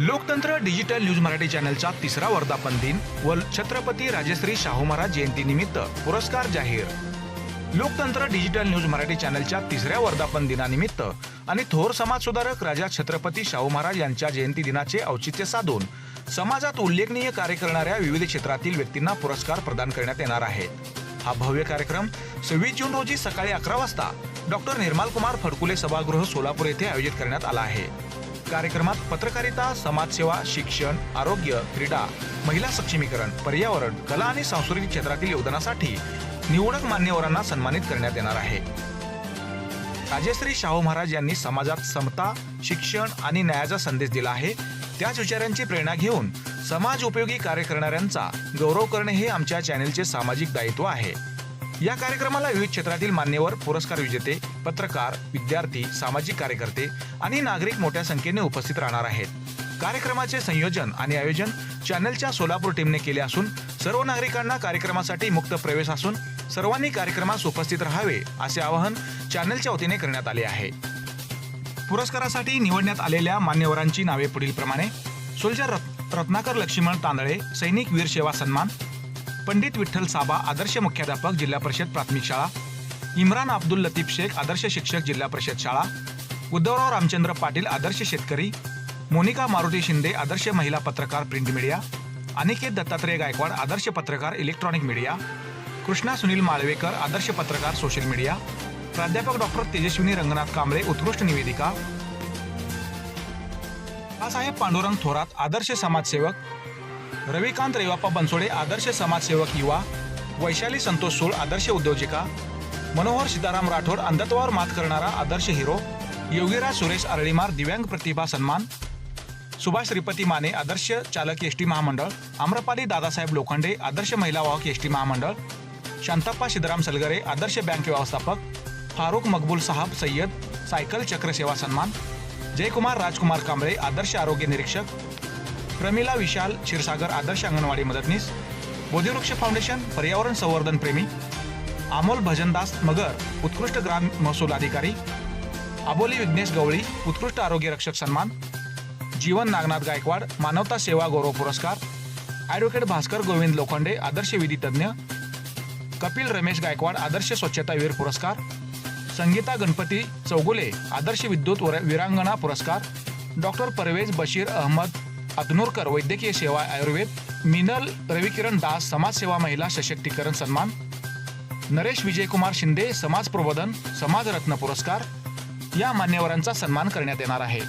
लोकतंत्र digital news Marathi चॅनलचा तिसरा वर्धापन दिन व छत्रपती राजश्री शाहू महाराज जयंती निमित्त पुरस्कार जाहीर. लोकतंत्र डिजिटल न्यूज मराठी चॅनलच्या तिसऱ्या वर्धापन दिनानिमित्त आणि थोर समाज सुधारक राजा छत्रपती शाहू महाराज यांच्या जयंती दिनाचे औचित्य साधून समाजात उल्लेखनीय कार्य करणाऱ्या विविध क्षेत्रातील व्यक्तींना पुरस्कार प्रदान करण्यात येणार आहेत हा भव्य कार्यक्रम सव्वीस जून रोजी सकाळी अकरा वाजता डॉक्टर निर्माल कुमार फडकुले सभागृह सोलापूर येथे आयोजित करण्यात आला आहे. कार्यक्रमात पत्रकारिता समाजसेवा शिक्षण आरोग्य क्रीडा महिला सक्षमीकरण पर्यावरण कला आणि सांस्कृतिक क्षेत्रातील योगदानासाठी निवडक मान्यवरांना सन्मानित करण्यात येणार आहे. राजश्री शाहू महाराज यांनी समाजात समता शिक्षण आणि न्यायाचा संदेश दिला आहे. त्याच विचारांची प्रेरणा घेऊन समाज उपयोगी कार्य करणाऱ्यांचा गौरव करणे हे आमच्या चॅनेलचे सामाजिक दायित्व आहे. या कार्यक्रमाला विविध क्षेत्रातील मान्यवर पुरस्कार विजेते पत्रकार विद्यार्थी सामाजिक कार्यकर्ते आणि नागरिक मोठ्या संख्येने उपस्थित राहणार आहेत. कार्यक्रमाचे संयोजन आणि आयोजन चॅनलच्या सोलापूर टीमने केले असून सर्व नागरिकांना कार्यक्रमासाठी मुक्त प्रवेश असून सर्वांनी कार्यक्रमास उपस्थित राहावे असे आवाहन चॅनलच्या वतीने करण्यात आले आहे. पुरस्कारासाठी निवडण्यात आलेल्या मान्यवरांची नावे पुढील प्रमाणे. सोल्जर रत्- रत्नाकर लक्ष्मण तांदळे सैनिक वीर सेवा सन्मान पंडित विठ्ठल साबा आदर्श मुख्याध्यापक जिल्हा परिषद प्राथमिक शाळा इम्रान अब्दुल लतीफ शेख आदर्श शिक्षक जिल्हा परिषद शाळा उद्धवराव रामचंद्र पाटील आदर्श शेतकरी मोनिका मारुती शिंदे आदर्श महिला पत्रकार प्रिंट मीडिया अनिकेत दत्तात्रय गायकवाड आदर्श पत्रकार इलेक्ट्रॉनिक मीडिया कृष्णा सुनील माळवेकर आदर्श पत्रकार सोशल मीडिया प्राध्यापक डॉक्टर तेजस्विनी रंगनाथ कांबळे उत्कृष्ट निवेदिका. बाळासाहेब पांडुरंग थोरात आदर्श समाजसेवक. रविकांत रेवाप्पा बनसोडे आदर्श समाजसेवक युवा. वैशाली संतोष सोळ आदर्श उद्योजिका. मनोहर सीताराम राठोड अंधत्वावर मात करणारा आदर्श हिरो. योगीराज सुरेश आरळीमार दिव्यांग प्रतिभा सन्मान. सुभाष श्रीपती माने आदर्श चालक एस टी महामंडळ. आम्रपाली दादासाहेब लोखंडे आदर्श महिला वाहक एस टी महामंडळ. शांतप्पा सिद्धराम सलगरे आदर्श बँक व्यवस्थापक. फारुख मकबूल साहब सय्यद सायकल चक्र सेवा सन्मान जयकुमार राजकुमार कांबळे आदर्श आरोग्य निरीक्षक प्रमिला विशाल क्षीरसागर आदर्श अंगणवाडी मदतनीस बोधिवृक्ष फाउंडेशन पर्यावरण संवर्धन प्रेमी अमोल भजनदास मगर उत्कृष्ट ग्राम महसूल अधिकारी अबोली विघ्नेश गवळी उत्कृष्ट आरोग्य रक्षक सन्मान जीवन नागनाथ गायकवाड मानवता सेवा गौरव पुरस्कार ॲडव्होकेट भास्कर गोविंद लोखंडे आदर्श विधी तज्ज्ञ कपिल रमेश गायकवाड आदर्श स्वच्छतावीर पुरस्कार संगीता गणपती चौगुले आदर्श विद्युत वर- वीरांगणा पुरस्कार डॉक्टर परवेज बशीर अहमद अदनूरकर वैद्यकीय सेवा आयुर्वेद मिनल रविकिरण दास समाजसेवा महिला सशक्तीकरण सन्मान नरेश विजयकुमार शिंदे समाज प्रबोधन समाजरत्न पुरस्कार या मान्यवरांचा सन्मान करण्यात येणार आहे.